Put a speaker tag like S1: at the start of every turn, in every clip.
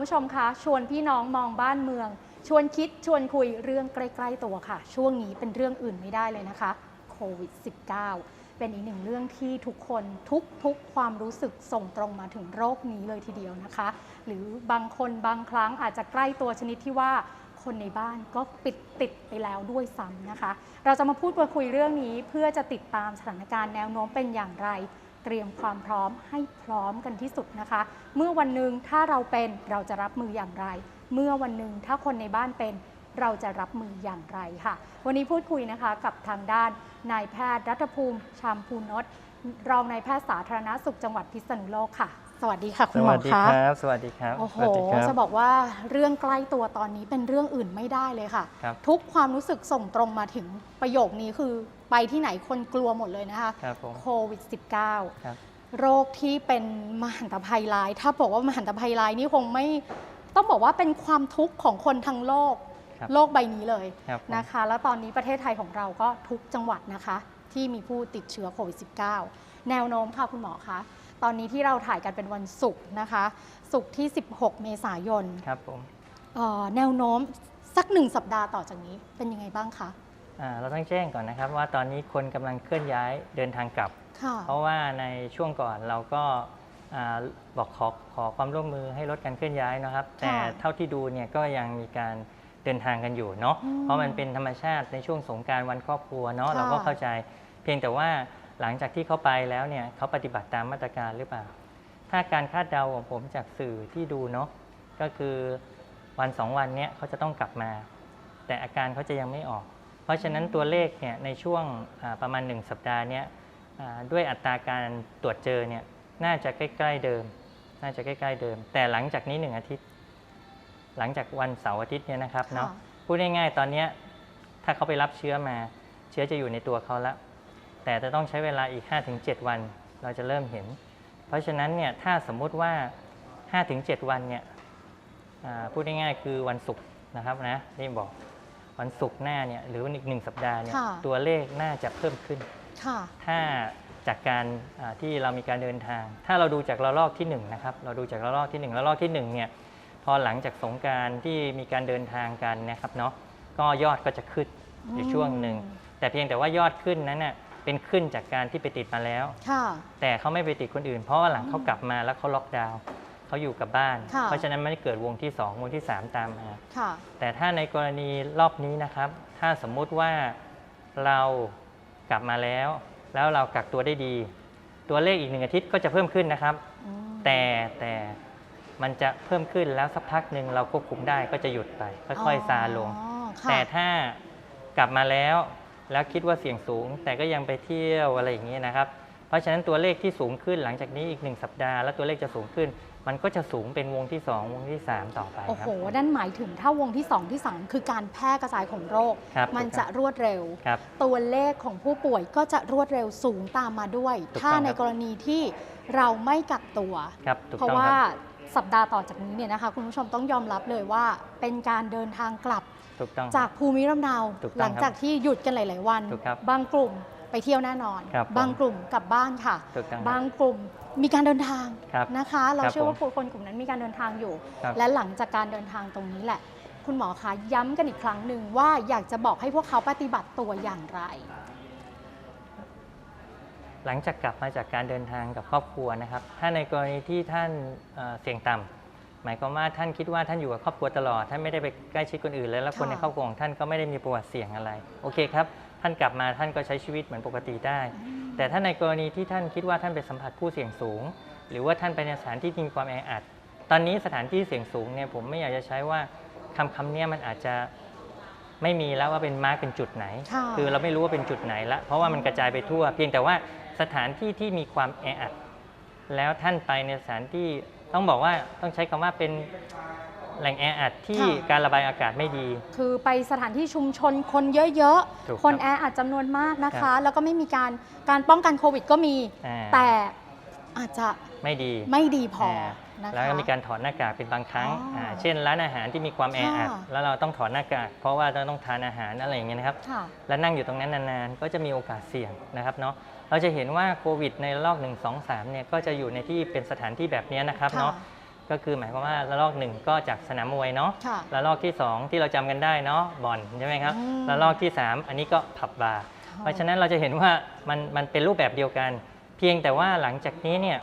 S1: คุณผู้ชมคะ ชวนพี่น้องมองบ้านเมือง ชวนคิดชวนคุยเรื่องใกล้ ๆ ตัวค่ะ ช่วงนี้เป็นเรื่องอื่นไม่ได้เลยนะคะโควิด -19 เป็นอีกหนึ่งเรื่องที่ทุกคนทุกทุกความรู้สึกส่งตรงมาถึงโรคนี้เลยทีเดียวนะคะ หรือบางคนบางครั้งอาจจะใกล้ตัวชนิดที่ว่าคนในบ้านก็ปิดติดไปแล้วด้วยซ้ำนะคะ เราจะมาพูดมาคุยเรื่องนี้เพื่อจะติดตามสถานการณ์แนวโน้มเป็นอย่างไร เตรียมความพร้อมให้พร้อมกันที่สุดนะคะ เมื่อวันหนึ่งถ้าเราเป็นเราจะรับมืออย่างไร เมื่อวันหนึ่งถ้าคนในบ้านเป็นเราจะรับมืออย่างไรค่ะ วันนี้พูดคุยนะคะกับทางด้านนายแพทย์รัฐภูมิ ชามพูนศรองนายแพทย์สาธารณสุขจังหวัดพิษณุโลกค่ะ สวัสดีค่ะ
S2: ส
S1: คุณหม
S2: วั
S1: อ
S2: สดี
S1: คะ
S2: ครับ สวัสดีครับ
S1: โอ้โห
S2: สวัสดีครับ
S1: จะบอกว่าเรื่องใกล้ตัวตอนนี้เป็นเรื่องอื่นไม่ได้เลยค่ะ
S2: ครับ
S1: ทุกความรู้สึกส่งตรงมาถึงประโยคนี้คือ ไปที่ไหนคนกลัวหมดเลยนะคะ
S2: ครับผม
S1: โควิด -19
S2: ครับ
S1: โรคที่เป็นมหันตภัยร้าย ถ้าบอกว่ามหันตภัยร้ายนี่คงไม่ต้องบอกว่าเป็นความทุกข์ของคนทั้งโลก
S2: ครับ
S1: โลกใบนี้เลย
S2: ครับผม
S1: นะคะ แล้วตอนนี้ประเทศไทยของเราก็ทุกจังหวัดนะคะ ที่มีผู้ติดเชื้อโควิด -19 แนวโน้มค่ะคุณหมอคะตอนนี้ที่เราถ่ายกันเป็นวันศุกร์นะคะศุกร์ที่ 16 เมษายน
S2: ครับผม
S1: เอ่อแนวโน้มสักหนึ่งสัปดาห์ต่อจากนี้เป็นยังไงบ้างคะ
S2: อ่า เราต้องแจ้งก่อนนะครับว่าตอนนี้คนกำลังเคลื่อนย้ายเดินทางกลับ
S1: ค่ะ
S2: เพราะว่าในช่วงก่อนเราก็อ่าบอกขอขอความร่วมมือให้ลดการเคลื่อนย้ายนะครับ แต่เท่าที่ดูเนี่ยก็ยังมีการเดินทางกันอยู่เนาะ
S1: อืม
S2: เพราะมันเป็นธรรมชาติในช่วงสงกรารวันครอบครัวเนาะ
S1: ค่ะ
S2: เราก็เข้าใจ เพียงแต่ว่าหลังจากที่เขาไปแล้วเนี่ยเขาปฏิบัติตามมาตรการหรือเปล่า ถ้าการคาดเดาของผมจากสื่อที่ดูเนาะก็คือวันสองวันเนี้ยเขาจะต้องกลับมา แต่อาการเขาจะยังไม่ออกเพ ราะฉะนั้นตัวเลขเนี่ยในช่วงอ่าประมาณ 1 สัปดาห์เนี้ยอ่าด้วยอัตราการตรวจเจอเนี่ยน่าจะใกล้ ๆเดิม น่าจะใกล้ๆเดิม แต่หลังจากนี้หนึ่งอาทิตย์ หลังจากวันเสาร์อาทิตย์เนี่ยนะครับเนาะ
S1: ค่ะ
S2: พูดง่ายๆตอนเนี้ยถ้าเขาไปรับเชื้อมา เชื้อจะอยู่ในตัวเขาแล้วแต่จะต้องใช้เวลาอีก 5-7 วันเราจะเริ่มเห็น เพราะฉะนั้นเนี่ยถ้าสมมุติว่า 5-7 วันเนี่ยอ่าพูดง่ายๆคือวันศุกร์นะครับนะนี่บอก วันศุกร์หน้าเนี่ยหรือวันอีกหนึ่งสัปดาห์เนี่ย
S1: ค่ะ
S2: ตัวเลขน่าจะเพิ่มขึ้น
S1: ค่ะ
S2: ถ้าจากการอ่าที่เรามีการเดินทาง ถ้าเราดูจากระลอกที่1นะครับเราดูจากระลอกที่1ระลอกที่1เนี่ยพอหลังจากสงกรารที่มีการเดินทางกันนะครับเนาะก็ยอดก็จะขึ้นอยู่ช่วงหนึ่ง แต่เพียงแต่ว่ายอดขึ้นนั้นน่ะเป็นขึ้นจากการที่ไปติดมาแล้ว
S1: ค่ะ
S2: แต่เขาไม่ไปติดคนอื่น เพราะว่าหลังเขากลับมาแล้วเขาล็อกดาวน์ เขาอยู่กับบ้าน
S1: ค่ะ
S2: เพราะฉะนั้นไม่ได้เกิดวงที่ 2 วงที่ 3 ตามมา
S1: ค่ะ
S2: แต่ถ้าในกรณีรอบนี้นะครับ ถ้าสมมุติว่าเรากลับมาแล้ว แล้วเรากักตัวได้ดี ตัวเลขอีกหนึ่งอาทิตย์ก็จะเพิ่มขึ้นนะครับ
S1: อืม
S2: แต่แต่มันจะเพิ่มขึ้นแล้วสักพักหนึ่งเราควบคุมได้ก็จะหยุดไป ค่อยๆซาลง
S1: อ๋อค่ะ
S2: แต่ถ้ากลับมาแล้วแล้วคิดว่าเสี่ยงสูง แต่ก็ยังไปเที่ยวอะไรอย่างนี้ยนะครับ เพราะฉะนั้นตัวเลขที่สูงขึ้นหลังจากนี้อีกหนึ่งสัปดาห์ แล้วตัวเลขจะสูงขึ้น มันก็จะสูงเป็นวงที่ 2 วงที่ 3 ต่อไป
S1: โอ้
S2: ครั
S1: โห
S2: บ
S1: นั่นหมายถึงถ้าวงที่ 2 ที่ 3 คือการแพร่กระจายของโรค
S2: ครับ
S1: มัน
S2: ถูก
S1: จะ
S2: ครับ
S1: รวดเร็ว
S2: ครับ
S1: ตัวเลขของผู้ป่วยก็จะรวดเร็วสูงตามมาด้วย
S2: ถูกต้อง
S1: ถ้าใน
S2: ครับ
S1: กรณีที่เราไม่กักตัว
S2: ครับถูก
S1: เพราะ
S2: ต้อง
S1: ว่า
S2: ครับ
S1: สัปดาห์ต่อจากนี้เนี่ยนะคะ คุณผู้ชมต้องยอมรับเลยว่า เป็นการเดินทางกลับ
S2: ถูกต้อง
S1: จากภูมิลำเนา
S2: ถูกต้อง
S1: หลังจากที่หยุดกันหลาย ๆ วัน
S2: ถูกครับ
S1: บางกลุ่ม ไปเที่ยวแน่นอน
S2: ครับผม
S1: บางกลุ่มกลับบ้านค่ะ
S2: ถูกต้องครับ
S1: บางกลุ่มมีการเดินทาง
S2: ครับ
S1: นะคะ เรา
S2: ครับ
S1: เชื่อว่า
S2: ผม
S1: คนกลุ่มนั้นมีการเดินทางอยู่
S2: ครับ
S1: และหลังจากการเดินทางตรงนี้แหละ คุณหมอคะย้ำกันอีกครั้งหนึ่งว่าอยากจะบอกให้พวกเขาปฏิบัติตัวอย่างไร
S2: หลังจากกลับมาจากการเดินทางกับครอบครัวนะครับ ถ้าในกรณีที่ท่านเอ่อเสี่ยงต่ำหมายความว่าท่านคิดว่าท่านอยู่กับครอบครัวตลอด ท่านไม่ได้ไปใกล้ชิดคนอื่นเลยแล้วคน
S1: ค่ะ
S2: ในครอบครัวของท่านก็ไม่ได้มีประวัติเสี่ยงอะไร โอเคครับ ท่านกลับมาท่านก็ใช้ชีวิตเหมือนปกติได้ แต่ถ้าในกรณีที่ท่านคิดว่าท่านไปสัมผัสผู้เสี่ยงสูง หรือว่าท่านไปในสถานที่ที่มีความแออัด ตอนนี้สถานที่เสี่ยงสูงเนี่ยผมไม่อยากจะใช้ว่าคำคำเนี้ยมันอาจจะไม่มีแล้วว่าเป็นมาร์กเป็นจุดไหน
S1: ค่ะ
S2: คือเราไม่รู้ว่าเป็นจุดไหนละเพราะว่ามันกระจายไปทั่ว เพียงแต่ว่าสถานที่ที่มีความแออัด แล้วท่านไปในสถานที่ต้องบอกว่าต้องใช้คำว่าเป็น แหล่งแออัดที่
S1: ค่ะ
S2: การระบายอากาศไม่ดี
S1: คือไปสถานที่ชุมชนคนเยอะ
S2: ถูก
S1: ๆ
S2: ครับ
S1: คนแออัดจำนวนมากนะ
S2: ครั
S1: คะ
S2: บ
S1: แล้วก็ไม่มีการการป้องกันโควิดก็มี
S2: อ่า
S1: แต่อาจจะ
S2: ไม่ดี
S1: ไม่ดีพอ
S2: อ่า
S1: นะคะ
S2: แล้วก็มีการถอดหน้ากากเป็นบางครั้ง
S1: อ๋ออ่า
S2: เช่น ร้านอาหารที่มีความแออัด
S1: ค่ะ
S2: แล้วเราต้องถอดหน้ากากเพราะว่าเราต้องทานอาหารอะไรอย่างเงี้ยนะครับ
S1: ค่ะ
S2: แล้วนั่งอยู่ตรงนั้นนานๆ ก็จะมีโอกาสเสี่ยงนะครับเนาะ เราจะเห็นว่าโควิดในระลอก 1 2 3เนี่ยก็จะอยู่ในที่เป็นสถานที่แบบนี้นะครับ
S1: ค่ะ
S2: เนาะ ก็คือหมายความว่าระลอกหนึ่งก็จากสนามมวยเนาะ
S1: ค่ะ
S2: ระลอกที่2ที่เราจำกันได้เนาะบ่อนใช่ไหมครับ
S1: อืม
S2: ระลอกที่3อันนี้ก็ผับบาร์ เพราะฉะนั้นเราจะเห็นว่ามันมันเป็นรูปแบบเดียวกัน เพียงแต่ว่าหลังจากนี้เนี่ย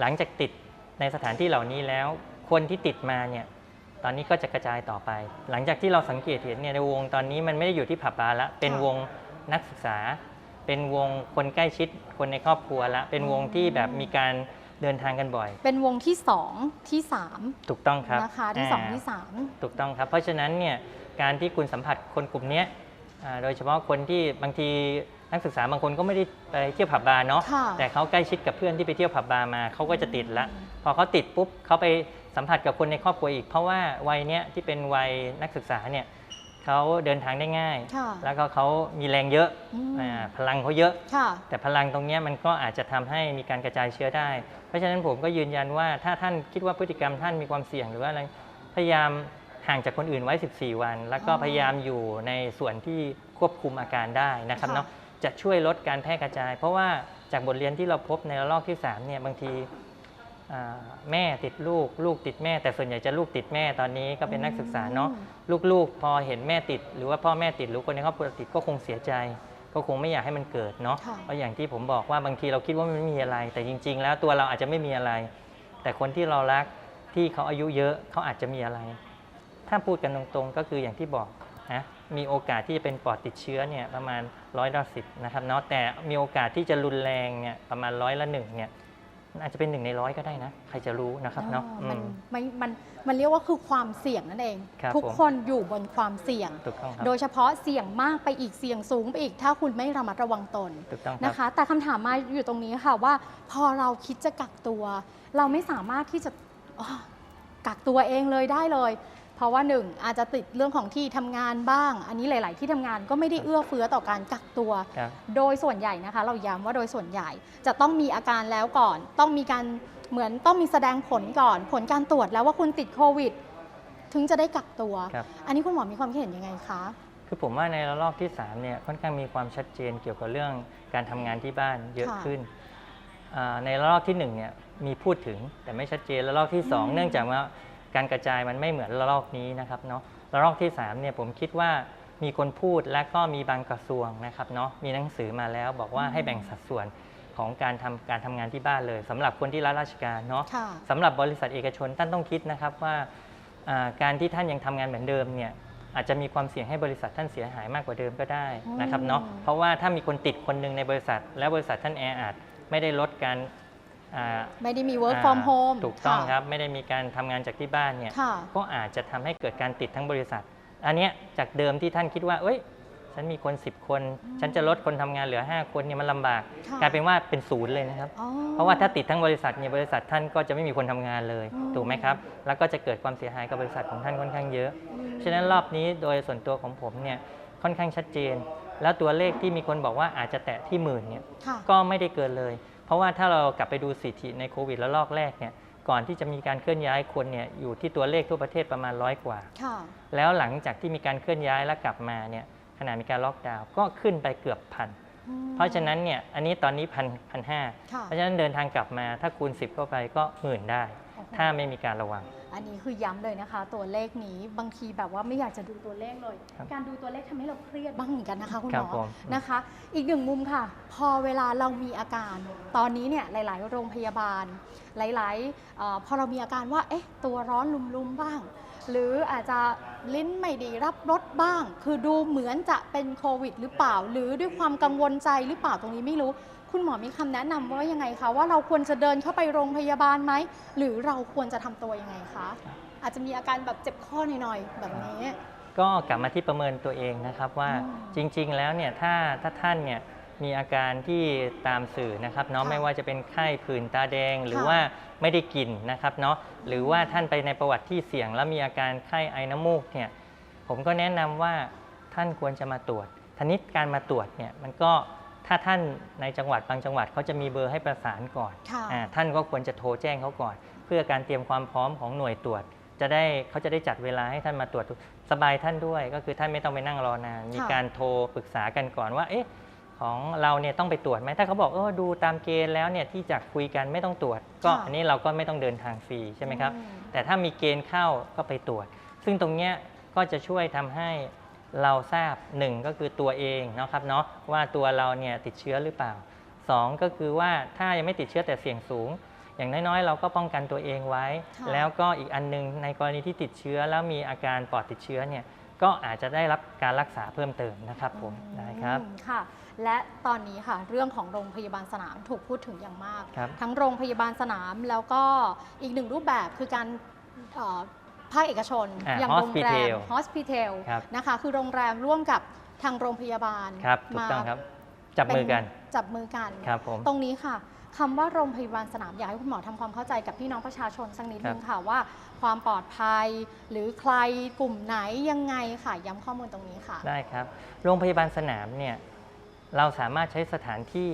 S2: หลังจากติดในสถานที่เหล่านี้แล้ว คนที่ติดมาเนี่ยตอนนี้ก็จะกระจายต่อไป หลังจากที่เราสังเกตเห็นเนี่ยในวงตอนนี้มันไม่ได้อยู่ที่ผับบาร์ละเป็นวงนักศึกษา เป็นวงคนใกล้ชิดคนในครอบครัวละเป็นวงที่แบบมีการ เดินทางกันบ่อย
S1: เป็นวงที่สองที่สาม
S2: ถูกต้องครับ
S1: นะคะที่สองาที่สาม
S2: ถูกต้องครับ เพราะฉะนั้นเนี่ยการที่คุณสัมผัสคนกลุ่มเนี้ยอ่าโดยเฉพาะคนที่บางทีนักศึกษาบางคนก็ไม่ได้ไปเที่ยวผับบาร์เนาะ
S1: ค่ะ
S2: แต่เขาใกล้ชิดกับเพื่อนที่ไปเที่ยวผับบาร์มาเขาก็จะติดละ พอเขาติดปุ๊บเขาไปสัมผัสกับคนในครอบครัวอีก เพราะว่าวัยเนี้ยที่เป็นวัยนักศึกษาเนี่ย เขาเดินทางได้ง่าย
S1: ค่ะ
S2: แล้วก็เขามีแรงเยอะ
S1: อืม
S2: อ่าพลังเขาเยอะ
S1: ค่ะ
S2: แต่พลังตรงเนี้ยมันก็อาจจะทำให้มีการกระจายเชื้อได้ เพราะฉะนั้นผมก็ยืนยันว่าถ้าท่านคิดว่าพฤติกรรมท่านมีความเสี่ยงหรือว่าอะไรพยายามห่างจากคนอื่นไว้ 14 วัน แล้วก็
S1: อ๋อ
S2: พยายามอยู่ในส่วนที่ควบคุมอาการได้นะครับ
S1: ค่ะ
S2: เนาะจะช่วยลดการแพร่กระจาย เพราะว่าจากบทเรียนที่เราพบในระลอกที่3เนี่ยบางทีอ่า แม่ติดลูก ลูกติดแม่ แต่ส่วนใหญ่จะลูกติดแม่ตอนนี้ก็เป็นนักศึกษาเนาะลูกๆ พอเห็นแม่ติด หรือว่าพ่อแม่ติดหรือคนในครอบครัวติดก็คงเสียใจ ก็คงไม่อยากให้มันเกิดเนาะ
S1: ค่ะ
S2: เพราะอย่างที่ผมบอกว่าบางทีเราคิดว่ามันไม่มีอะไร แต่จริง ๆ แล้วตัวเราอาจจะไม่มีอะไร แต่คนที่เรารักที่เขาอายุเยอะเขาอาจจะมีอะไร ถ้าพูดกันตรงๆ ก็คืออย่างที่บอกนะมีโอกาสที่จะเป็นปอดติดเชื้อเนี่ยประมาณร้อยละสิบนะครับเนาะแต่มีโอกาสที่จะรุนแรงเนี่ยประมาณร้อยละหนึ่งเนี่ยมัน อาจจะเป็นหนึ่งในร้อยก็ได้นะ ใครจะรู้นะครับเนาะ
S1: อ๋อมัน
S2: อืม
S1: มันมันมันเรียกว่าคือความเสี่ยงนั่นเอง
S2: ครับ
S1: ทุก
S2: ผม
S1: คนอยู่บนความเสี่ยง
S2: ถูกต้องครับ
S1: โดยเฉพาะเสี่ยงมากไปอีกเสี่ยงสูงไปอีกถ้าคุณไม่ระมัดระวังตน
S2: ถูกต้องครับ
S1: นะคะแต่คำถามมาอยู่ตรงนี้ค่ะว่า พอเราคิดจะกักตัว เราไม่สามารถที่จะอ๋อกักตัวเองเลยได้เลย เพราะว่าหนึ่งอาจจะติดเรื่องของที่ทำงานบ้าง อันนี้หลาย ๆ ที่ทำงานก็ไม่ได้เอื้อเฟื้อต่อการกักตัว
S2: ครับ
S1: โดยส่วนใหญ่นะคะ เราย้ำว่าโดยส่วนใหญ่ จะต้องมีอาการแล้วก่อน ต้องมีการเหมือนต้องมีแสดงผลก่อน ผลการตรวจแล้วว่าคุณติดโควิด ถึงจะได้กักตัว
S2: ครับ
S1: อันนี้คุณหมอมีความคิดเห็นยังไงคะ
S2: คือผมว่าในระลอกที่3เนี่ยค่อนข้างมีความชัดเจนเกี่ยวกับเรื่องการทำงานที่บ้านเยอะ
S1: ค่ะ
S2: ขึ้นอ่าในระลอกที่1เนี่ยมีพูดถึงแต่ไม่ชัดเจนระลอกที่
S1: อืม
S2: 2เนื่องจากว่า การกระจายมันไม่เหมือนระลอกนี้นะครับเนาะระลอกที่3เนี่ยผมคิดว่ามีคนพูดและก็มีบางกระทรวงนะครับเนาะมีหนังสือมาแล้วบอกว่าให้แบ่งสัดส่วนของการทำการทำงานที่บ้านเลยสำหรับคนที่รับราชการเนาะ
S1: ค่ะ
S2: สำหรับบริษัทเอกชนท่านต้องคิดนะครับว่าอ่าการที่ท่านยังทำงานเหมือนเดิมเนี่ยอาจจะมีความเสี่ยงให้บริษัทท่านเสียหายมากกว่าเดิมก็ได้นะครับเนาะ
S1: อืม
S2: เพราะว่าถ้ามีคนติดคนหนึ่งในบริษัท แล้วบริษัทท่านแออัดไม่ได้ลดการ อ่า
S1: ไม่ได้มี work from
S2: อ่า
S1: home
S2: ถูกต้องะ ครับ ไม่ได้มีการทำงานจากที่บ้านเนี่ย
S1: ค่ะ
S2: ก็อาจจะทำให้เกิดการติดทั้งบริษัท อันเนี้ยจากเดิมที่ท่านคิดว่า เอ้ย ฉันมีคน 10 คน ฉันจะลดคนทำงานเหลือ 5 คนเนี่ยมันลำบาก
S1: ค่ะ
S2: กลายเป็นว่าเป็นศูนย์เลยนะครับ
S1: อ๋อ
S2: เพราะว่าถ้าติดทั้งบริษัทเนี่ยบริษัทท่านก็จะไม่มีคนทำงานเลย
S1: อืม
S2: ถูกไหมครับ แล้วก็จะเกิดความเสียหายกับบริษัทของท่านค่อนข้างเยอะ
S1: อืม
S2: ฉะนั้นรอบนี้โดยส่วนตัวของผมเนี่ยค่อนข้างชัดเจน แล้วตัวเลขที่มีคนบอกว่าอาจจะแตะที่หมื่นเนี่ย
S1: ค่ะ
S2: ก็ไม่ได้เกินเลย เพราะว่าถ้าเรากลับไปดูสถิติในโควิดแล้วลอกแรกเนี่ยก่อนที่จะมีการเคลื่อนย้ายคนเนี่ยอยู่ที่ตัวเลขทั่วประเทศประมาณร้อยกว่า
S1: ค่ะ
S2: แล้วหลังจากที่มีการเคลื่อนย้ายแล้วกลับมาเนี่ยขณะมีการล็อกดาวน์ก็ขึ้นไปเกือบพัน
S1: อืม
S2: เพราะฉะนั้นเนี่ยอันนี้ตอนนี้พันพันห้า
S1: ค่ะ
S2: เพราะฉะนั้นเดินทางกลับมาถ้าคูณ 10 เข้าไปก็หมื่นได้
S1: โอ้โห
S2: ถ้าไม่มีการระวัง
S1: อันนี้คือย้ำเลยนะคะ ตัวเลขนี้บางทีแบบว่าไม่อยากจะดูตัวเลขเลย
S2: ครับ
S1: การดูตัวเลขทำให้เราเครียดบ้างเหมือนกันนะคะคุณ
S2: ค
S1: ห
S2: รั
S1: ม
S2: บ
S1: อ
S2: ผม
S1: นะคะ อีกหนึ่งมุมค่ะ พอเวลาเรามีอาการ ตอนนี้เนี่ยหลาย ๆ โรงพยาบาล หลายๆเอ่อพอเรามีอาการว่าเอ๊ะตัวร้อนลุมๆบ้าง หรืออาจจะลิ้นไม่ดีรับรสบ้าง คือดูเหมือนจะเป็นโควิด หรือเปล่า หรือด้วยความกังวลใจหรือเปล่าตรงนี้ไม่รู้ คุณหมอมีคำแนะนำว่ายังไงคะว่าเราควรจะเดินเข้าไปโรงพยาบาลไหมหรือเราควรจะทำตัวยังไงคะอาจจะมีอาการแบบเจ็บข้อหน่อยๆแบบนี้
S2: ก็กลับมาที่ประเมินตัวเองนะครับว่า
S1: อืม
S2: จริง ๆ แล้วเนี่ยถ้าถ้าท่านเนี่ยมีอาการที่ตามสื่อนะครับเนาะ
S1: ค่ะ
S2: ไม่ว่าจะเป็นไข้ผื่นตาแดงหรือ
S1: ค่ะ
S2: ว่า ไม่ได้กลิ่นนะครับเนาะหรือว่าท่านไปในประวัติที่เสี่ยงแล้วมีอาการไข้ไอน้ำมูกเนี่ยผมก็แนะนำว่าท่านควรจะมาตรวจทนิดการมาตรวจเนี่ยมันก็ถ้าท่านในจังหวัดบางจังหวัดเขาจะมีเบอร์ให้ประสานก่อน
S1: ค่ะ
S2: อ่าท่านก็ควรจะโทรแจ้งเขาก่อน เพื่อการเตรียมความพร้อมของหน่วยตรวจ จะได้เขาจะได้จัดเวลาให้ท่านมาตรวจสบายท่านด้วย ก็คือท่านไม่ต้องไปนั่งรอนานมี
S1: ค่ะ
S2: การโทรปรึกษากันก่อนว่าเอ๊ะ ของเราเนี่ยต้องไปตรวจไหมถ้าเขาบอกเออดูตามเกณฑ์แล้วเนี่ยที่จะคุยกันไม่ต้องตรวจ ก็
S1: ค่ะ
S2: อันนี้เราก็ไม่ต้องเดินทางฟรีใช่ไหมครับ
S1: อืม
S2: แต่ถ้ามีเกณฑ์เข้าก็ไปตรวจ ซึ่งตรงเนี้ยก็จะช่วยทำให้เราทราบหนึ่งก็คือตัวเองเนาะครับเนาะว่าตัวเราเนี่ยติดเชื้อหรือเปล่าสองก็คือว่าถ้ายังไม่ติดเชื้อแต่เสี่ยงสูง อย่างน้อยๆ เราก็ป้องกันตัวเองไว้
S1: ค่ะ
S2: แล้วก็อีกอันหนึงในกรณีที่ติดเชื้อแล้วมีอาการปอดติดเชื้อเนี่ย ก็อาจจะได้รับการรักษาเพิ่มเติมนะครับผมได้ครับ
S1: อืมค่ะ และตอนนี้ค่ะเรื่องของโรงพยาบาลสนามถูกพูดถึงอย่างมาก
S2: ครับ
S1: ทั้งโรงพยาบาลสนามแล้วก็อีกหนึ่งรูปแบบคือการเอ่อภาคเอกชน
S2: อ่า
S1: อย่างโรงแรม
S2: hospital
S1: hospital
S2: ครับ
S1: นะคะคือโรงแรมร่วมกับทางโรงพยาบาล
S2: ครับถูกต้องครับ จับมือกัน
S1: เป็จับมือกัน
S2: ครับผม
S1: ตรงนี้ค่ะคำว่าโรงพยาบาลสนามอยากให้คุณหมอทำความเข้าใจกับพี่น้องประชาชนสักนิดนึงค่ะว่า ความปลอดภัย หรือใครกลุ่มไหนยังไงค่ะ ย้ำข้อมูลตรงนี้ค่ะ
S2: ได้ครับ โรงพยาบาลสนามเนี่ยเราสามารถใช้สถานที่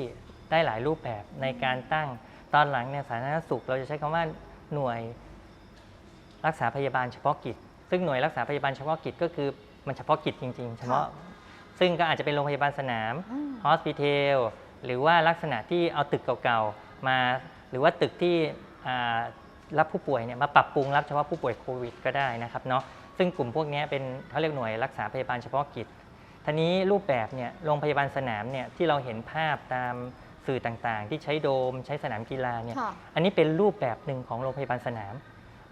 S2: ได้หลายรูปแบบในการตั้งตอนหลังเนี่ยสาธารณสุข เราจะใช้คำว่าหน่วยรักษาพยาบาลเฉพาะกิจ ซึ่งหน่วยรักษาพยาบาลเฉพาะกิจก็คือมันเฉพาะกิจจริง ๆ เฉพาะ ซึ่งก็อาจจะเป็นโรงพยาบาลสนาม
S1: อืม
S2: ฮอสพิทอลหรือว่าลักษณะที่เอาตึกเก่าๆมา หรือว่าตึกที่อ่า รับผู้ป่วยเนี่ยมาปรับปรุงรับเฉพาะผู้ป่วยโควิดก็ได้นะครับเนาะซึ่งกลุ่มพวกนี้เป็นเขาเรียกหน่วยรักษาพยาบาลเฉพาะกิจทีนี้รูปแบบเนี่ยโรงพยาบาลสนามเนี่ยที่เราเห็นภาพตามสื่อต่างๆ ที่ใช้โดมใช้สนามกีฬาเนี่ย
S1: ค่ะ
S2: อันนี้เป็นรูปแบบหนึ่งของโรงพยาบาลสนาม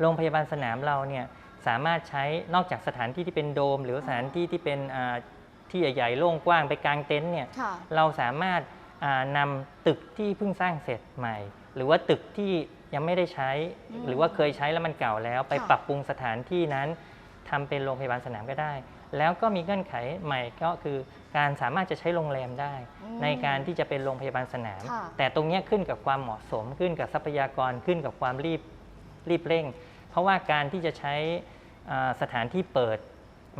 S2: โรงพยาบาลสนามเราเนี่ยสามารถใช้นอกจากสถานที่ที่เป็นโดม หรือสถานที่ที่เป็นอ่าที่ใหญ่ๆโล่งกว้างไปกางเต็นท์เนี่ย
S1: ค่ะ
S2: เราสามารถอ่านำตึกที่เพิ่งสร้างเสร็จใหม่ หรือว่าตึกที่ ยังไม่ได้ใช้
S1: อืม
S2: หรือว่าเคยใช้แล้วมันเก่าแล้ว ไป
S1: ค่ะ
S2: ปรับปรุงสถานที่นั้นทำเป็นโรงพยาบาลสนามก็ได้ แล้วก็มีเงื่อนไขใหม่ก็คือ การสามารถจะใช้โรงแรมได้
S1: อืม
S2: ในการที่จะเป็นโรงพยาบาลสนาม
S1: ค่ะ
S2: แต่ตรงเนี้ยขึ้นกับความเหมาะสมขึ้นกับทรัพยากรขึ้นกับความรีบรีบเร่ง เพราะว่าการที่จะใช้อ่าสถานที่เปิด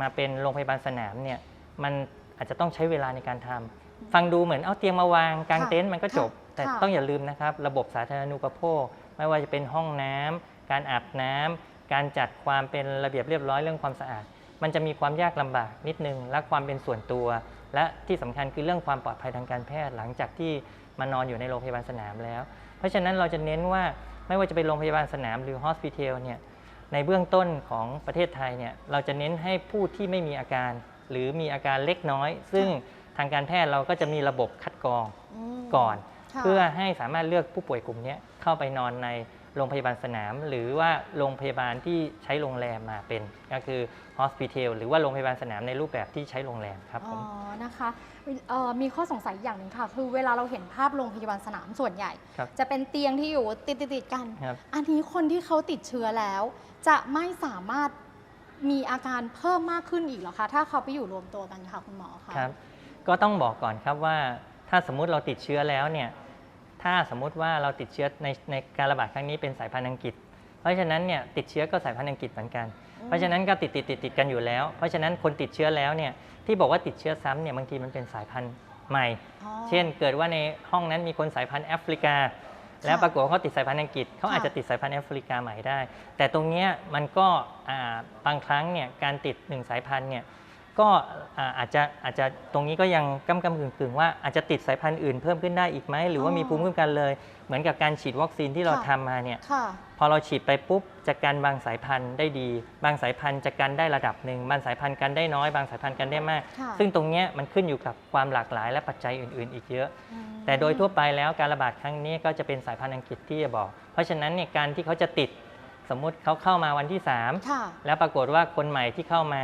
S2: มาเป็นโรงพยาบาลสนามเนี่ยมันอาจจะต้องใช้เวลาในการทำฟังดูเหมือนเอาเตียงมาวางกาง
S1: ค่ะ
S2: เต็นท์มันก็จบ
S1: ค่ะ
S2: แต่
S1: ค่ะ
S2: ต้องอย่าลืมนะครับ ระบบสาธารณูปโภค ไม่ว่าจะเป็นห้องน้ำการอาบน้ำการจัดความเป็นระเบียบเรียบร้อยเรื่องความสะอาด มันจะมีความยากลำบากนิดนึง และความเป็นส่วนตัว และที่สำคัญคือเรื่องความปลอดภัยทางการแพทย์ หลังจากที่มานอนอยู่ในโรงพยาบาลสนามแล้ว เพราะฉะนั้นเราจะเน้นว่าไม่ว่าจะเป็นโรงพยาบาลสนามหรือฮอสพิทอลเนี่ยในเบื้องต้นของประเทศไทยเนี่ยเราจะเน้นให้ผู้ที่ไม่มีอาการ หรือมีอาการเล็กน้อย ซึ่งทางการแพทย์เราก็จะมีระบบคัดกรองก่อน เพื่อให้สามารถเลือกผู้ป่วยกลุ่มนี้เข้าไปนอนในโรงพยาบาลสนาม หรือว่าโรงพยาบาลที่ใช้โรงแรมมาเป็น ก็คือฮอสพิทอลหรือว่าโรงพยาบาลสนามในรูปแบบที่ใช้โรงแรมครับผ
S1: อ๋อ
S2: ม
S1: นะคะเอ่อมีข้อสงสัยอย่างหนึ่งค่ะ คือเวลาเราเห็นภาพโรงพยาบาลสนามส่วนใหญ่
S2: ครับ
S1: จะเป็นเตียงที่อยู่ติดติดๆกัน
S2: ครับ
S1: อันนี้คนที่เขาติดเชื้อแล้ว จะไม่สามารถมีอาการเพิ่มมากขึ้นอีกเหรอคะถ้าเขาไปอยู่รวมตัวกันค่ะคุณหมอคะ
S2: ครับ ก็ต้องบอกก่อนครับว่าถ้าสมมุติเราติดเชื้อแล้วเนี่ย ถ้าสมมุติว่าเราติดเชื้อในในการระบาดครั้งนี้เป็นสายพันธุ์อังกฤษ เพราะฉะนั้นเนี่ยติดเชื้อก็สายพันธุ์อังกฤษเหมือนกัน
S1: อืม
S2: เพราะฉะนั้นก็ติดติดติดติดกันอยู่แล้ว เพราะฉะนั้นคนติดเชื้อแล้วเนี่ยที่บอกว่าติดเชื้อซ้ำเนี่ยบางทีมันเป็นสายพันธุ์ใหม่
S1: อ๋อ
S2: เช่นเกิดว่าในห้องนั้นมีคนสายพันธุ์แอฟริกา แล้วปรากฏว่าเขาติดสายพันธุ์อังกฤษเขาอาจจะติดสายพันธุ์แอฟริกาใหม่ได้ แต่ตรงเนี้ยมันก็อ่าบางครั้งเนี่ยการติดหนึ่งสายพันธุ์เนี่ย ก็อ่าอาจจะอาจจะตรงนี้ก็ยังกำกำกึ่งกึ่งๆว่าอาจจะติดสายพันธุ์อื่นเพิ่มขึ้นได้อีกไหมหรือว่ามีภูมิคุ้มกันเลย เหมือนกับการฉีดวัคซีนที่เราทำมาเนี่ย
S1: ค่ะ
S2: พอเราฉีดไปปุ๊บจะกันบางสายพันธุ์ได้ดี บางสายพันธุ์จะกันได้ระดับหนึ่งบางสายพันธุ์กันได้น้อย บางสายพันธุ์กันได้มาก
S1: ค่ะ
S2: ซึ่งตรงเนี้ยมันขึ้นอยู่กับความหลากหลายและปัจจัยอื่น ๆ อีกเยอะ
S1: อืม
S2: แต่โดยทั่วไปแล้วการระบาดครั้งนี้ก็จะเป็นสายพันธุ์อังกฤษที่จะบอก เพราะฉะนั้นเนี่ยการที่เขาจะติดสมมุติเขาเข้ามาวันที่3
S1: ค่ะ
S2: แล้วปรากฏว่าคนใหม่ที่เข้ามา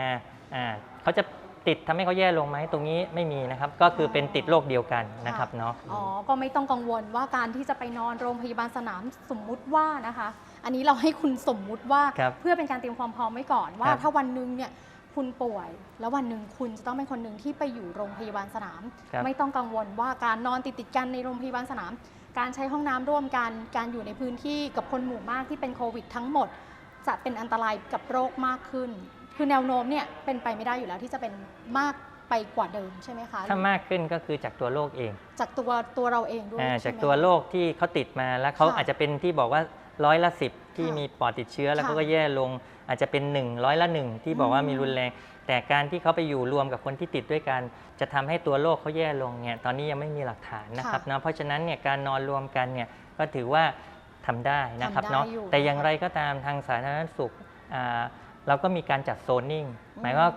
S2: อ่า เขาจะติดทำให้เขาแย่ลงไหมตรงนี้ไม่มีนะครับ ก็คือเป็นติดโรคเดียวกันนะครับเนาะ
S1: อ๋อก็ไม่ต้องกังวลว่าการที่จะไปนอนโรงพยาบาลสนามสมมุติว่านะคะ อันนี้เราให้คุณสมมุติว่า
S2: ครับ
S1: เพื่อเป็นการเตรียมความพร้อมไว้ก่อนว่า
S2: ครับ
S1: ถ้าวันหนึ่งเนี่ยคุณป่วย แล้ววันหนึ่งคุณจะต้องเป็นคนหนึ่งที่ไปอยู่โรงพยาบาลสนาม
S2: ครับ
S1: ไม่ต้องกังวลว่าการนอนติดติดๆกันในโรงพยาบาลสนาม การใช้ห้องน้ำร่วมกัน การอยู่ในพื้นที่กับคนหมู่มากที่เป็นโควิด ทั้งหมด จะเป็นอันตรายกับโรคมากขึ้น คือแนวโน้มเนี่ยเป็นไปไม่ได้อยู่แล้วที่จะเป็นมากไปกว่าเดิมใช่ไหมคะ
S2: ถ้ามากขึ้นก็คือจากตัวโรคเอง
S1: จากตัวตัวเราเองด้วย
S2: อ่า
S1: ใช่
S2: จาก
S1: ไหม
S2: ตัวโรคที่เขาติดมาแล้วเขา
S1: ค่ะ
S2: อาจจะเป็นที่บอกว่าร้อยละสิบที่
S1: ค่ะ
S2: มีปอดติดเชื้อแล้ว
S1: ค่ะ
S2: เขาก็แย่ลงอาจจะเป็นหนึ่งร้อยละหนึ่งที่บอกว่ามีรุนแรง แต่การที่เขาไปอยู่รวมกับคนที่ติดด้วยกัน จะทำให้ตัวโรคเขาแย่ลงเนี่ยตอนนี้ยังไม่มีหลักฐานนะครับเนาะเพราะฉะนั้นเนี่ยการนอนรวมกันเนี่ยก็ถือว่าทำได้นะครับ
S1: ทำได้
S2: เนาะ
S1: อยู่
S2: แต่อย่าง
S1: นะคะ
S2: ไรก็ตามทางสาธารณสุขอ่า เราก็มีการจัดโซนนิ่งหมายว่า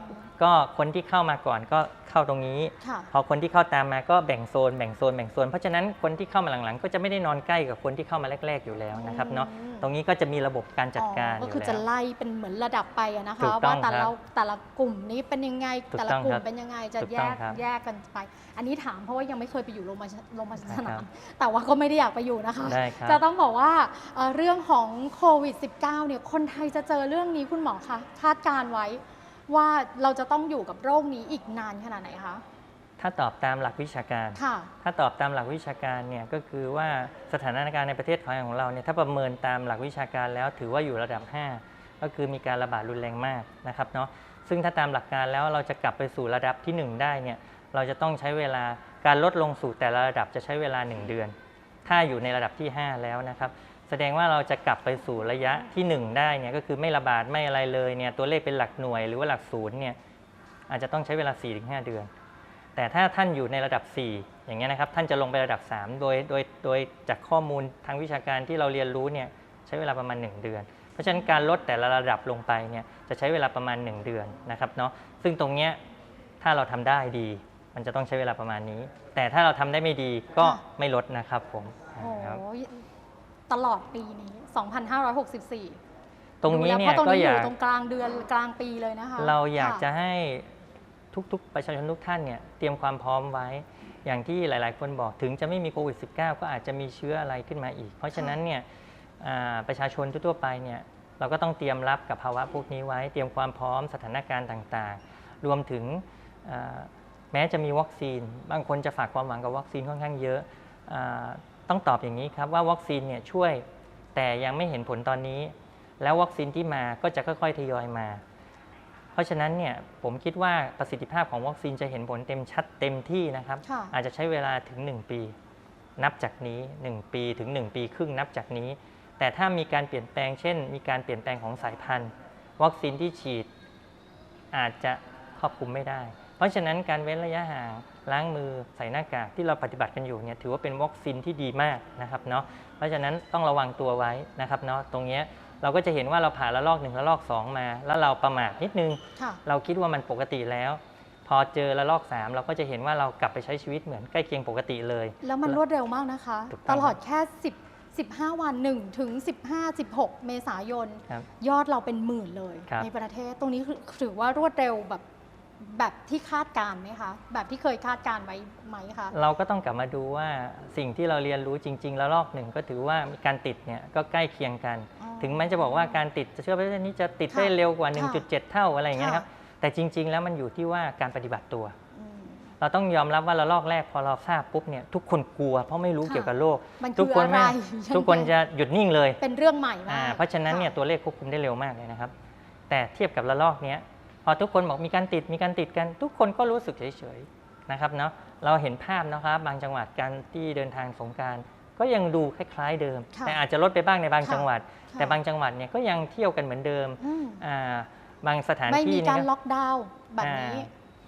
S2: ก็คนที่เข้ามาก่อนก็เข้าตรงนี้
S1: ค่ะ
S2: พอคนที่เข้าตามมาก็แบ่งโซนแบ่งโซนแบ่งโซน เพราะฉะนั้นคนที่เข้ามาหลังๆ ก็จะไม่ได้นอนใกล้กับคนที่เข้ามาแรก ๆอยู่แล้วนะครับเนาะ
S1: อืม
S2: ตรงนี้ก็จะมีระบบการจัดการ
S1: อ๋อ
S2: อ
S1: ก็
S2: ยู่
S1: คือจะ
S2: แล้ว
S1: ไล่เป็นเหมือนระดับไปอะนะ
S2: ถู
S1: คะ
S2: กต้
S1: ว่า
S2: อง
S1: แต่
S2: ครั
S1: ละ
S2: บ
S1: แต่ละกลุ่มนี้เป็นยังไง
S2: ถูก
S1: แต่ละ
S2: ต้อง
S1: กลุ่
S2: ค
S1: ม
S2: รับ
S1: เป็นยังไงจะ
S2: ถูก
S1: แย
S2: ต้อง
S1: ก
S2: ครับ
S1: แยกกันไป อันนี้ถามเพราะว่ายังไม่เคยไปอยู่โรงพยาบาลโรงพยาบาลส
S2: ได้ครั
S1: นาม
S2: บ
S1: แต่ว่าก็ไม่ได้อยากไปอยู่นะคะ
S2: ได้ครับ
S1: จะต้องบอกว่าเอ่อเรื่องของโควิด -19 เนี่ยคนไทยจะเจอเรื่องนี้คุณหมอคะคาดการณ์ไว้ ว่าเราจะต้องอยู่กับโรคนี้อีกนานขนาดไหนคะ
S2: ถ้าตอบตามหลักวิชาการ
S1: ค่ะ
S2: ถ้าตอบตามหลักวิชาการเนี่ยก็คือว่าสถานการณ์ในประเทศไทยของเราเนี่ยถ้าประเมินตามหลักวิชาการแล้วถือว่าอยู่ระดับ 5 ก็คือมีการระบาดรุนแรงมากนะครับเนาะซึ่งถ้าตามหลักการแล้วเราจะกลับไปสู่ระดับที่ 1 ได้เนี่ยเราจะต้องใช้เวลาการลดลงสู่แต่ละระดับจะใช้เวลา 1 เดือน ถ้าอยู่ในระดับที่ 5 แล้วนะครับ แสดงว่าเราจะกลับไปสู่ระยะที่ 1 ได้เนี่ยก็คือไม่ระบาดไม่อะไรเลยเนี่ยตัวเลขเป็นหลักหน่วยหรือว่าหลักศูนย์เนี่ยอาจจะต้องใช้เวลา 4-5 เดือน แต่ถ้าท่านอยู่ในระดับ 4 อย่างเงี้ยนะครับท่านจะลงไประดับ 3 โดยโดยโดยจากข้อมูลทางวิชาการที่เราเรียนรู้เนี่ยใช้เวลาประมาณ 1 เดือน เพราะฉะนั้นการลดแต่ละระดับลงไปเนี่ยจะใช้เวลาประมาณ 1 เดือนนะครับเนาะซึ่งตรงเนี้ยถ้าเราทำได้ดี มันจะต้องใช้เวลาประมาณนี้ แต่ถ้าเราทำได้ไม่ดีก็
S1: ค่ะ
S2: ไม่ลดนะครับผม
S1: โอ้
S2: ครับ
S1: ตลอดปีนี้ 2564
S2: ตรงนี้
S1: ดูแล้ว
S2: เนี่
S1: เพ
S2: ย
S1: ราะตรง
S2: ก็
S1: นี้อ
S2: อยา
S1: ยู่
S2: ก
S1: ตรงกลางเดือนกลางปีเลยนะคะ
S2: เราอยาก
S1: ค่
S2: จะให้ทุกๆ ประชาชนทุกท่านเนี่ยเตรียมความพร้อมไว้ อย่างที่หลาย ๆ คนบอกถึงจะไม่มีโควิด -19 ก็อาจจะมีเชื้ออะไรขึ้นมาอีก เพราะฉะนั้นเนี่ยอ่าประชาชนทั่วๆไปเนี่ยเราก็ต้องเตรียมรับกับภาวะพวกนี้ไว้ เตรียมความพร้อมสถานการณ์ต่างๆ รวมถึงอ่าแม้จะมีวัคซีน บางคนจะฝากความหวังกับวัคซีนค่อนข้างเยอะอา ต้องตอบอย่างนี้ครับว่าวัคซีนเนี่ยช่วยแต่ยังไม่เห็นผลตอนนี้ แล้ววัคซีนที่มาก็จะค่อยๆทยอยมา เพราะฉะนั้นเนี่ยผมคิดว่าประสิทธิภาพของวัคซีนจะเห็นผลเต็มชัดเต็มที่นะครับ
S1: ค่ะ
S2: อาจจะใช้เวลาถึง 1 ปี นับจากนี้ 1 ปีถึง 1 ปีครึ่งนับจากนี้ แต่ถ้ามีการเปลี่ยนแปลงเช่น มีการเปลี่ยนแปลงของสายพันธุ์ วัคซีนที่ฉีดอาจจะครอบคลุมไม่ได้ เพราะฉะนั้นการเว้นระยะห่างล้างมือใส่หน้ากากที่เราปฏิบัติกันอยู่เนี่ยถือว่าเป็นวัคซีนที่ดีมากนะครับเนาะเพราะฉะนั้นต้องระวังตัวไว้นะครับเนาะตรงเนี้ยเราก็จะเห็นว่าเราผ่านระลอกหนึ่งระลอกสองมา แล้วเราประมาทนิดนึง
S1: ค่ะ
S2: เราคิดว่ามันปกติแล้ว พอเจอระลอก 3 เราก็จะเห็นว่าเรากลับไปใช้ชีวิตเหมือนใกล้เคียงปกติเลย
S1: แล้วมันรวดเร็วมากนะคะ
S2: ถูกต้อง
S1: ตลอดแค่ 10 15 วัน1ถึง15 16 เมษายน
S2: ครับ
S1: ยอดเราเป็นหมื่นเลย
S2: ครับ
S1: ในประเทศตรงนี้คือถือว่ารวดเร็วแบบ แบบที่คาดการณ์ไหมคะ แบบที่เคยคาดการณ์ไว้ไหมคะ
S2: เราก็ต้องกลับมาดูว่าสิ่งที่เราเรียนรู้จริงๆระลอกหนึ่งก็ถือว่ามีการติดเนี่ยก็ใกล้เคียงกัน
S1: อ๋อ
S2: ถึงแม้จะบอกว่าการติดจะเชื่อว่าประเทศนี้จะติดได้
S1: ค่ะ
S2: เร็วกว่า
S1: ค่ะ
S2: 1.7 เท่าอะไรอย่างเงี้ยนะครับ
S1: ค่ะ
S2: แต่จริง ๆ แล้วมันอยู่ที่ว่าการปฏิบัติตัว
S1: อืม
S2: เราต้องยอมรับว่าระลอกแรกพอเราทราบปุ๊บเนี่ยทุกคนกลัว เพราะไม่รู้
S1: ค่ะ
S2: เกี่ยวกับโรค
S1: มัน
S2: ทุ
S1: คื
S2: ก
S1: อ
S2: คน
S1: อะไร
S2: ไม่
S1: ยัง
S2: ทุกคน
S1: ไง
S2: จะหยุดนิ่งเลย
S1: เป็นเรื่องใหม่มา
S2: อ่ากเพราะฉะนั้นเนี่ย
S1: ค่
S2: ตัวเลขควบคุมได้เร็วมากเลยนะครับ แต่เทียบกับระลอกเนี้ย พอทุกคนบอกมีการติดมีการติดกัน ทุกคนก็รู้สึกเฉยๆนะครับเนาะเราเห็นภาพนะครับ บางจังหวัดการที่เดินทางสงกรารก็ยังดูคล้ายๆเดิม
S1: ค่ะ
S2: แต่อาจจะลดไปบ้างในบาง
S1: ค่ะ
S2: จังหวัด
S1: ค่ะ
S2: แต่บางจังหวัดเนี่ยก็ยังเที่ยวกันเหมือนเดิม
S1: อืม
S2: อ่าบางสถาน
S1: ไม่
S2: ที่
S1: มี
S2: เนี่
S1: การ
S2: ย
S1: ล็อกดาวน์แบบนี้
S2: อ่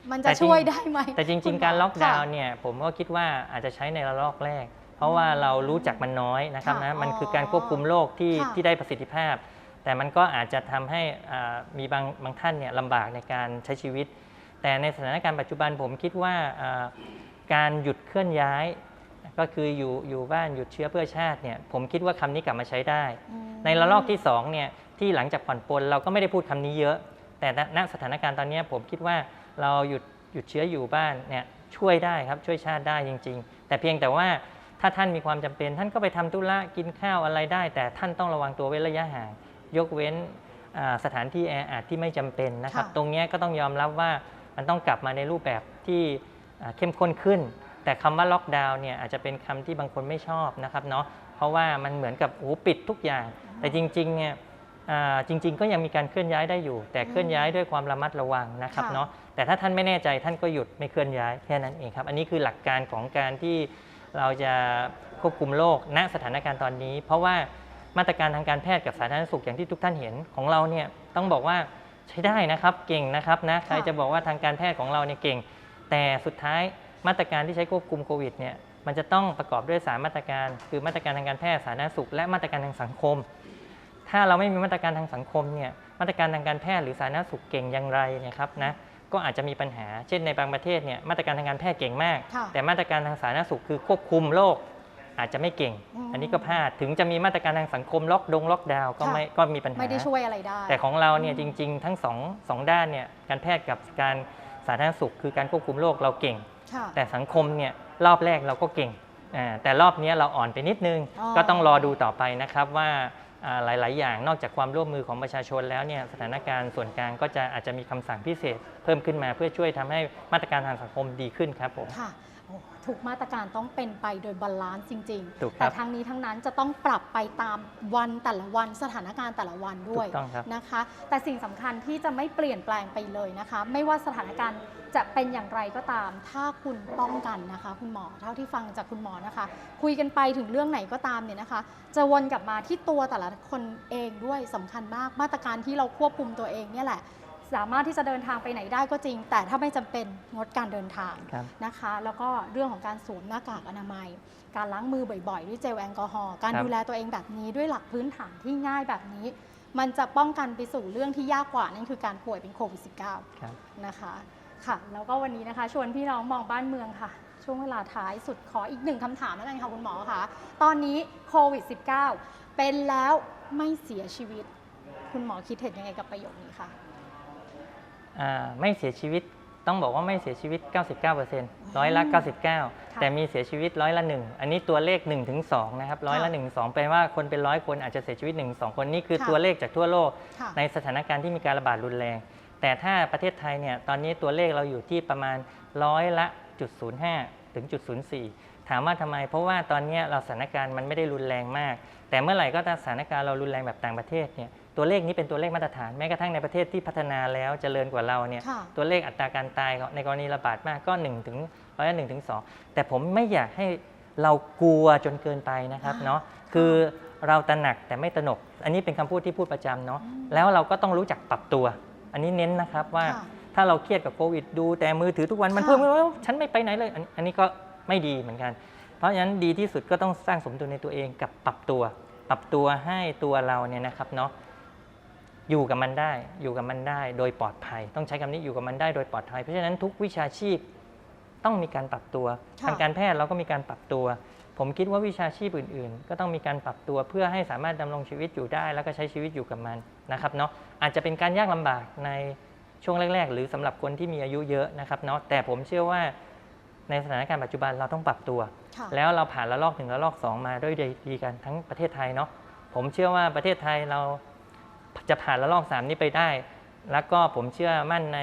S2: า
S1: มัน
S2: แต่
S1: จะ
S2: จริง
S1: ช่วยได้ไหม
S2: แต่จ
S1: คุ
S2: ริง
S1: ณหมอ
S2: ๆการล็อกดาวน์
S1: ค่ะ
S2: เนี่ยผมก็คิดว่าอาจจะใช้ในระลอกแรก เพราะว่าเรารู้จักมันน้อยนะครับ
S1: ค่ะ
S2: นะมัน
S1: อ๋อ
S2: คือการควบคุมโรคที่
S1: ค่ะ
S2: ที่ได้ประสิทธิภาพ แต่มันก็อาจจะทำให้อ่ามีบางบางท่านเนี่ยลำบากในการใช้ชีวิต แต่ในสถานการณ์ปัจจุบันผมคิดว่าอ่าการหยุดเคลื่อนย้าย ก็คืออยู่อยู่บ้านหยุดเชื้อเพื่อชาติเนี่ยผมคิดว่าคำนี้กลับมาใช้ได้
S1: อืม
S2: ในระลอกที่2เนี่ยที่หลังจากผ่อนปลนเราก็ไม่ได้พูดคำนี้เยอะ แต่ณณสถานการณ์ตอนเนี้ยผมคิดว่าเราหยุดหยุดเชื้ออยู่บ้านเนี่ยช่วยได้ครับช่วยชาติได้จริง ๆ แต่เพียงแต่ว่าถ้าท่านมีความจำเป็น ท่านก็ไปทำธุระกินข้าวอะไรได้ แต่ท่านต้องระวังตัวเว้นระยะห่าง ยกเว้นอ่าสถานที่แออัดที่ไม่จำเป็นนะครับ
S1: ค่ะ
S2: ตรงเนี้ยก็ต้องยอมรับว่ามันต้องกลับมาในรูปแบบที่อ่าเข้มข้นขึ้น แต่คำว่าล็อกดาวน์เนี่ยอาจจะเป็นคำที่บางคนไม่ชอบนะครับเนาะเพราะว่ามันเหมือนกับโอ้โหปิดทุกอย่าง แต่จริงๆเนี่ยอ่าจริง ๆ ก็ยังมีการเคลื่อนย้ายได้อยู่ แต่เคลื่อนย้ายด้วยความระมัดระวังนะครับ
S1: ค่ะ
S2: เนาะแต่ถ้าท่านไม่แน่ใจท่านก็หยุดไม่เคลื่อนย้ายแค่นั้นเองครับ อันนี้คือหลักการของการที่เราจะควบคุมโรคณสถานการณ์ตอนนี้ เพราะว่า มาตรการทางการแพทย์กับสาธารณสุขอย่างที่ทุกท่านเห็นของเราเนี่ยต้องบอกว่าใช้ได้นะครับเก่งนะครับนะใครจะบอกว่าทางการแพทย์ของเราเนี่ยเก่ง แต่สุดท้ายมาตรการที่ใช้ควบคุมโควิดเนี่ยมันจะต้องประกอบด้วยสามมาตรการ คือมาตรการทางการแพทย์สาธารณสุข และมาตรการทางสังคม ถ้าเราไม่มีมาตรการทางสังคมเนี่ยมาตรการทางการแพทย์หรือสาธารณสุขเก่งอย่างไรเนี่ยครับนะก็อาจจะมีปัญหา เช่นในบางประเทศเนี่ยมาตรการทางการแพทย์เก่งมาก
S1: ค่ะ
S2: แต่มาตรการทางสาธารณสุขคือควบคุมโรค อาจจะไม่เก่ง
S1: อืม
S2: อันนี้ก็พลาดถึงจะมีมาตรการทางสังคมล็อกดงล็อกดาวน์ก็
S1: ค่ะ
S2: ไม่ก็มีปัญหา
S1: ไม่ได้ช่วยอะไรได้
S2: แต่ของเราเนี่ยจริง ๆ ทั้งสองสองด้านเนี่ยการแพทย์กับการสาธารณสุข คือการควบคุมโรคเราเก่ง
S1: ค่ะ
S2: แต่สังคมเนี่ยรอบแรกเราก็เก่งอ่าแต่รอบเนี้ยเราอ่อนไปนิดนึง
S1: อ๋อ
S2: ก็ต้องรอดูต่อไปนะครับว่าอ่าหลาย ๆ อย่างนอกจากความร่วมมือของประชาชนแล้วเนี่ยสถานการณ์ส่วนกลางก็จะอาจจะมีคำสั่งพิเศษ เพิ่มขึ้นมาเพื่อช่วยทำให้มาตรการทางสังคมดีขึ้นครับผม
S1: ค่ะโอ้ ทุกมาตรการต้องเป็นไปโดยบาลานซ์จริง
S2: ถูก
S1: ๆ
S2: ค
S1: แต่
S2: รับ
S1: ทั้งนี้ทั้งนั้นจะต้องปรับไปตามวันแต่ละวันสถานการณ์แต่ละวันด้วย
S2: ถูกต้องครับ
S1: นะคะ แต่สิ่งสำคัญที่จะไม่เปลี่ยนแปลงไปเลยนะคะ ไม่ว่าสถานการณ์จะเป็นอย่างไรก็ตาม ถ้าคุณป้องกันนะคะ คุณหมอเท่าที่ฟังจากคุณหมอนะคะ คุยกันไปถึงเรื่องไหนก็ตามเนี่ยนะคะ จะวนกลับมาที่ตัวแต่ละคนเองด้วยสำคัญมากมาตรการที่เราควบคุมตัวเองเนี่ยแหละ สามารถที่จะเดินทางไปไหนได้ก็จริง แต่ถ้าไม่จำเป็นงดการเดินทาง
S2: ครับ
S1: นะคะ แล้วก็เรื่องของการสวมหน้ากากอนามัย การล้างมือบ่อยๆ ด้วยเจลแอลกอฮอล์การ
S2: ครับ
S1: ดูแลตัวเองแบบนี้ด้วยหลักพื้นฐานที่ง่ายแบบนี้ มันจะป้องกันไปสู่เรื่องที่ยากกว่านั่นคือการป่วยเป็นโควิด -19
S2: ครับ
S1: นะคะค่ะแล้วก็วันนี้นะคะ ชวนพี่น้องมองบ้านเมืองค่ะ ช่วงเวลาท้ายสุดขออีกหนึ่งคำถามแล้วกันค่ะคุณหมอคะตอนนี้โควิด -19 เป็นแล้วไม่เสียชีวิต คุณหมอคิดเห็นยังไงกับประโยคนี้คะ
S2: อ่า ไม่เสียชีวิตต้องบอกว่าไม่เสียชีวิต 99%ร้อยละ 99 แต่มีเสียชีวิตร้อยละหนึ่งอันนี้ตัวเลข1ถึง2นะครับร้อยละ1 2แปลว่าคนเป็นร้อยคนอาจจะเสียชีวิต 1 2 คนนี่คือ
S1: ค่ะ
S2: ตัวเลขจากทั่วโลก
S1: ค่ะ
S2: ในสถานการณ์ที่มีการระบาดรุนแรง แต่ถ้าประเทศไทยเนี่ยตอนนี้ตัวเลขเราอยู่ที่ประมาณร้อยละจุด05ถึงจุด04ถามว่าทำไม เพราะว่าตอนนี้เราสถานการณ์มันไม่ได้รุนแรงมาก แต่เมื่อไหร่ก็ตามสถานการณ์เรารุนแรงแบบต่างประเทศเนี่ย ตัวเลขนี้เป็นตัวเลขมาตรฐานแม้กระทั่งในประเทศที่พัฒนาแล้วเจริญกว่าเราเนี่ย
S1: ค่ะ
S2: ตัวเลขอัตราการตายในกรณีระบาดมากก็1ถึงร้อยละหนึ่งถึงสองแต่ผมไม่อยากให้เรากลัวจนเกินไปนะครับ
S1: อ่า
S2: เนาะ
S1: ค่ะ
S2: คือเราตระหนักแต่ไม่ตระหนก อันนี้เป็นคำพูดที่พูดประจำเนาะ
S1: อืม
S2: แล้วเราก็ต้องรู้จักปรับตัว อันนี้เน้นนะครับว่า
S1: ค่ะ
S2: ถ้าเราเครียดกับโควิด ดูแต่มือถือทุกวันมัน
S1: ค่ะ
S2: เพิ่มว่าฉันไม่ไปไหนเลยอันอันนี้ก็ไม่ดีเหมือนกัน เพราะฉะนั้นดีที่สุดก็ต้องสร้างสมดุลในตัวเองกับปรับตัว ปรับตัวให้ตัวเราเนี่ยนะครับเนาะ อยู่กับมันได้อยู่กับมันได้โดยปลอดภัย ต้องใช้คำนี้อยู่กับมันได้โดยปลอดภัย เพราะฉะนั้นทุกวิชาชีพต้องมีการปรับตัว
S1: ค่ะ
S2: ทางการแพทย์เราก็มีการปรับตัว ผมคิดว่าวิชาชีพอื่น ๆ ก็ต้องมีการปรับตัวเพื่อให้สามารถดำรงชีวิตอยู่ได้ แล้วก็ใช้ชีวิตอยู่กับมันนะครับเนาะอาจจะเป็นการยากลำบากในช่วงแรก ๆ หรือสำหรับคนที่มีอายุเยอะนะครับเนาะแต่ผมเชื่อว่าในสถานการณ์ปัจจุบันเราต้องปรับตัว
S1: ค่ะ
S2: แล้วเราผ่านระลอกหนึ่งระลอกสองมาด้วยดีกันทั้งประเทศไทยเนาะผมเชื่อว่าประเทศไทยเรา จะผ่านระลอกสามนี้ไปได้ แล้วก็ผมเชื่อมั่นใน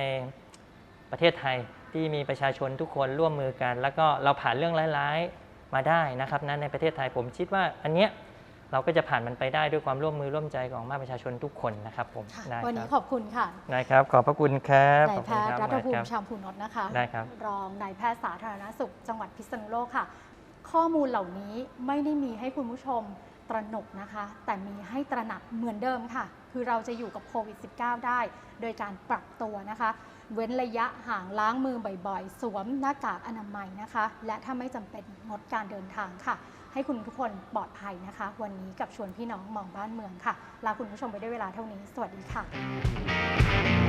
S2: ประเทศไทยที่มีประชาชนทุกคนร่วมมือกัน แล้วก็เราผ่านเรื่องร้ายๆมาได้นะครับนะในประเทศไทยผมคิดว่าอันเนี้ยเราก็จะผ่านมันไปได้ด้วยความร่วมมือร่วมใจของภาคประชาชนทุกคนนะครับผม
S1: ค่ะ
S2: ได้
S1: วัน
S2: ค
S1: นี้
S2: รับ
S1: ขอบคุณค่ะ
S2: ได้ครับ ขอบพระคุณครับ
S1: นาย
S2: ขอบ
S1: แพ
S2: คุณ
S1: ท
S2: ค
S1: ย์
S2: รั
S1: รัฐภู
S2: ค
S1: มิ
S2: รับ
S1: ชามพูนนท์นะคะ
S2: ได้ครับ
S1: รองนายแพทย์สาธารณสุข จังหวัดพิษณุโลกค่ะ ข้อมูลเหล่านี้ไม่ได้มีให้คุณผู้ชม ตระหนกนะคะ แต่มีให้ตระหนักเหมือนเดิมค่ะ คือเราจะอยู่กับโควิด -19 ได้ โดยการปรับตัวนะคะ เว้นระยะห่างล้างมือบ่อยๆ สวมหน้ากากอนามัยนะคะ และถ้าไม่จำเป็นงดการเดินทางค่ะ ให้คุณทุกคนปลอดภัยนะคะ วันนี้กับชวนพี่น้องมองบ้านเมืองค่ะ ลาคุณผู้ชมไปด้วยเวลาเท่านี้ สวัสดีค่ะ